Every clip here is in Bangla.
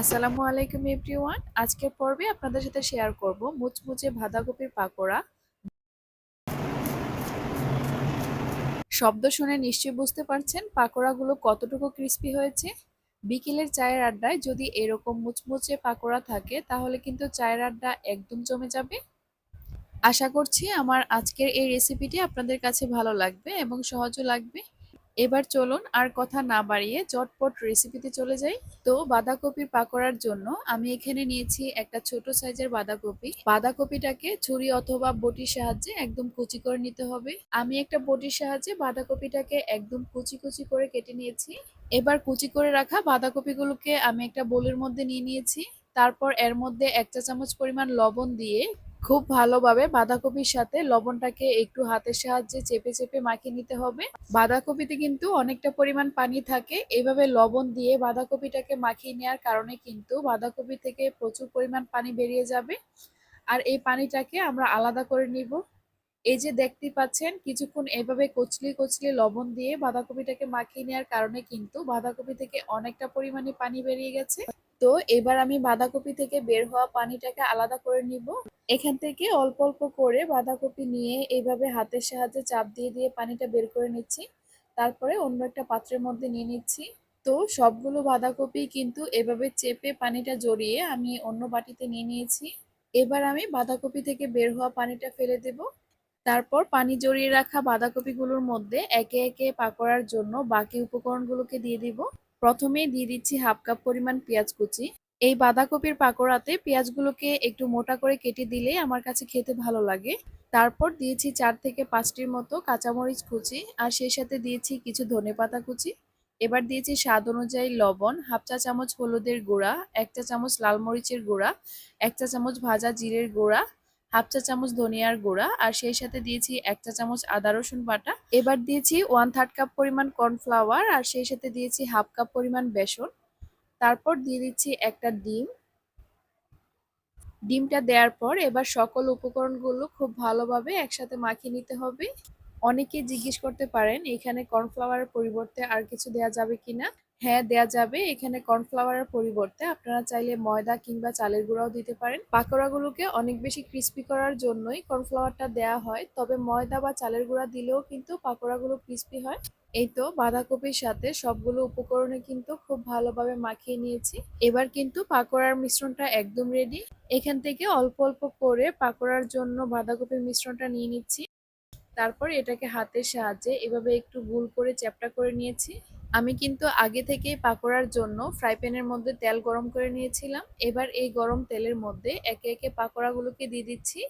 আসসালামু আলাইকুম এভরিওয়ান। আজকের পর্বে আপনাদের সাথে শেয়ার করব মুচমুচে বাঁধাকপির পাকোড়া। শব্দ শুনে নিশ্চয়ই বুঝতে পারছেন পাকোড়াগুলো কতটুকু ক্রিস্পি হয়েছে। বিকেলের চায়ের আড্ডায় যদি এরকম মুচমুচে পাকোড়া থাকে, তাহলে কিন্তু চায়ের আড্ডা একদম জমে যাবে। আশা করছি আমার আজকের এই রেসিপিটি আপনাদের কাছে ভালো লাগবে এবং সহজও লাগবে। এবার চলুন আর কথা না বাড়িয়ে চটপট রেসিপিতে চলে যাই। তো বাঁধাকপির পাকোড়ার জন্য আমি এখানে নিয়েছি একটা ছোট সাইজের বাঁধাকপি। বাঁধাকপিটাকে ছুরি অথবা বটির সাহায্যে একদম কুচি করে নিতে হবে। আমি একটা বটির সাহায্যে বাঁধাকপিটাকে একদম কুচি কুচি করে কেটে নিয়েছি। এবার কুচি করে রাখা বাঁধাকপিগুলোকে আমি একটা বোলের মধ্যে নিয়ে নিয়েছি। তারপর এর মধ্যে এক চা চামচ পরিমাণ লবণ দিয়ে খুব ভালোভাবে বাঁধাকপির সাথে লবণটাকে একটু হাতের সাহায্যে চেপে চেপে মাখিয়ে নিতে হবে। বাঁধাকপিতে কিন্তু অনেকটা পরিমাণ পানি থাকে। এইভাবে লবণ দিয়ে বাঁধাকপিটাকে মাখিয়ে নেওয়ার কারণে কিন্তু বাঁধাকপি থেকে প্রচুর পরিমাণ পানি বেরিয়ে যাবে। আর এই পানিটাকে আমরা আলাদা করে নিব। এই যে দেখতে পাচ্ছেন, কিছুক্ষণ এভাবে কচলি কচলি লবণ দিয়ে বাঁধাকপিটাকে মাখিয়ে নেওয়ার কারণে কিন্তু বাঁধাকপি থেকে অনেকটা পরিমাণে পানি বেরিয়ে গেছে। তো এবার আমি বাঁধাকপি থেকে বের হওয়া পানিটাকে আলাদা করে নিব। এখান থেকে অল্প অল্প করে বাঁধাকপি নিয়ে এইভাবে হাতের সাহায্যে চাপ দিয়ে দিয়ে পানিটা বের করে নিচ্ছি। তারপরে অন্য একটা পাত্রের মধ্যে নিয়ে নিচ্ছি। তো সবগুলো বাঁধাকপি কিন্তু এভাবে চেপে পানিটা জড়িয়ে আমি অন্য বাটিতে নিয়ে নিয়েছি। এবার আমি বাঁধাকপি থেকে বের হওয়া পানিটা ফেলে দেব। তারপর পানি জড়িয়ে রাখা বাঁধাকপিগুলোর মধ্যে একে একে পাকোড়ার জন্য বাকি উপকরণগুলোকে দিয়ে দিব। প্রথমেই দিয়ে দিচ্ছি হাফ কাপ পরিমাণ পেঁয়াজ কুচি। এই বাঁধাকপির পাকোড়াতে পেঁয়াজগুলোকে একটু মোটা করে কেটে দিলে আমার কাছে খেতে ভালো লাগে। তারপর দিয়েছি চার থেকে পাঁচটির মতো কাঁচামরিচ কুচি আর সেই সাথে দিয়েছি কিছু ধনে পাতা কুচি। এবার দিয়েছি স্বাদ অনুযায়ী লবণ, হাফ চা চামচ হলুদের গুঁড়া, এক চা চামচ লাল মরিচের গুঁড়া, এক চা চামচ ভাজা জিরের গুঁড়া, হাফ চা চামচ ধনিয়ার গুঁড়া আর সেই সাথে দিয়েছি এক চা চামচ আদা রসুন বাটা। এবার দিয়েছি ওয়ান থার্ড কাপ পরিমাণ কর্নফ্লাওয়ার আর সেই সাথে দিয়েছি হাফ কাপ পরিমাণ বেসন। তারপর দিয়ে দিচ্ছি একটা ডিম। ডিমটা দেওয়ার পর এবার সকল উপকরণগুলো খুব ভালোভাবে একসাথে মাখিয়ে নিতে হবে। অনেকে জিজ্ঞেস করতে পারেন, এখানে কর্নফ্লাওয়ারের পরিবর্তে আর কিছু দেয়া যাবে কিনা? হ্যাঁ দেয়া যাবে। এখানে কর্নফ্লাওয়ারের পরিবর্তে আপনারা চাইলে ময়দা কিংবা চালের গুঁড়াও দিতে পারেন। পাকোড়াগুলোকে অনেক বেশি ক্রিস্পি করার জন্যই কর্নফ্লাওয়ারটা দেয়া হয়, তবে ময়দা বা চালের গুঁড়া দিলেও কিন্তু পাকোড়াগুলো ক্রিস্পি হয়। এই তো বাঁধাকপির সাথে সবগুলো উপকরণে কিন্তু খুব ভালোভাবে মাখিয়ে নিয়েছি। এবার কিন্তু পাকোড়ার মিশ্রণটা একদম রেডি এখান থেকে অল্প অল্প করে পাকোড়ার জন্য বাঁধাকপির মিশ্রণটা নিয়ে নিচ্ছি। তারপর এটাকে হাতের সাহায্যে এভাবে একটু গুল করে চ্যাপটা করে নিয়েছি। আমি কিন্তু আগে থেকেই পাকোড়ার জন্য ফ্রাই প্যানের মধ্যে তেল গরম করে নিয়েছিলাম। এবার এই গরম তেলের মধ্যে একে একে পাকোড়াগুলোকে দিয়ে দিচ্ছি।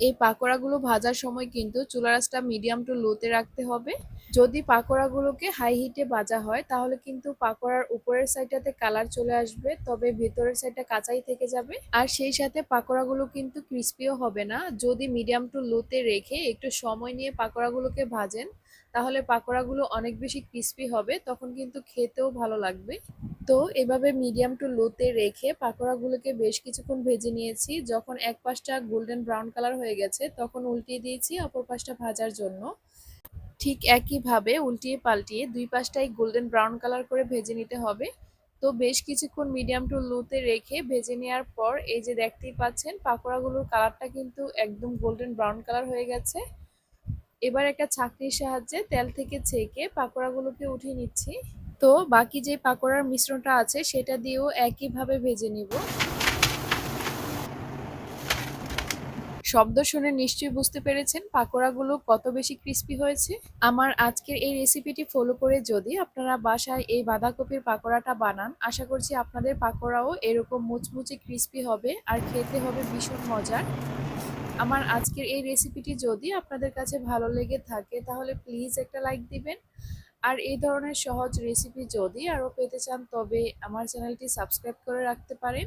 এই পাকোড়াগুলো ভাজার সময় কিন্তু চুলা রাসটা মিডিয়াম টু লোতে রাখতে হবে। যদি পাকোড়াগুলোকে হাই হিটে ভাজা হয়, তাহলে কিন্তু পাকোড়ার উপরের সাইডটাতে কালার চলে আসবে, তবে ভেতরের সাইডটা কাঁচাই থেকে যাবে। আর সেই সাথে পাকোড়াগুলো কিন্তু ক্রিস্পিও হবে না। যদি মিডিয়াম টু লোতে রেখে একটু সময় নিয়ে পাকোড়াগুলোকে ভাজেন তাহলে পাকোড়াগুলো অনেক বেশি ক্রিস্পি হবে, তখন কিন্তু খেতেও ভালো লাগবে। তো এভাবে মিডিয়াম টু লোতে রেখে পাকোড়াগুলোকে বেশ কিছুক্ষণ ভেজে নিয়েছি। যখন এক পাশটা গোল্ডেন ব্রাউন কালার হয়ে গেছে, তখন উল্টিয়ে দিয়েছি অপর পাশটা ভাজার জন্য। ঠিক একইভাবে উল্টিয়ে পাল্টিয়ে দুই পাশটাই গোল্ডেন ব্রাউন কালার করে ভেজে নিতে হবে। তো বেশ কিছুক্ষণ মিডিয়াম টু লোতে রেখে ভেজে নেওয়ার পর, এই যে দেখতেই পাচ্ছেন, পাকোড়াগুলোর কালারটা কিন্তু একদম গোল্ডেন ব্রাউন কালার হয়ে গেছে। এবার একটা ছাঁকনির সাহায্যে তেল থেকে ছেঁকে পাকোড়াগুলোকে উঠিয়ে নিচ্ছি। তো বাকি যে পাকোড়ার মিশ্রণটা আছে, সেটা দিয়েও একইভাবে ভেজে নিব। শব্দ শুনে নিশ্চয়ই বুঝতে পেরেছেন পাকোড়াগুলো কত বেশি ক্রিস্পি হয়েছে। আমার আজকের এই রেসিপিটি ফলো করে যদি আপনারা বাসায় এই বাঁধাকপির পাকোড়াটা বানান, আশা করছি আপনাদের পাকোড়াও এরকম মুচমুচে ক্রিস্পি হবে আর খেতে হবে ভীষণ মজার। আমার আজকের এই রেসিপিটি যদি আপনাদের কাছে ভালো লেগে থাকে, তাহলে প্লিজ একটা লাইক দিবেন। আর এই ধরনের সহজ রেসিপি যদি আরও পেতে চান, তবে আমার চ্যানেলটি সাবস্ক্রাইব করে রাখতে পারেন।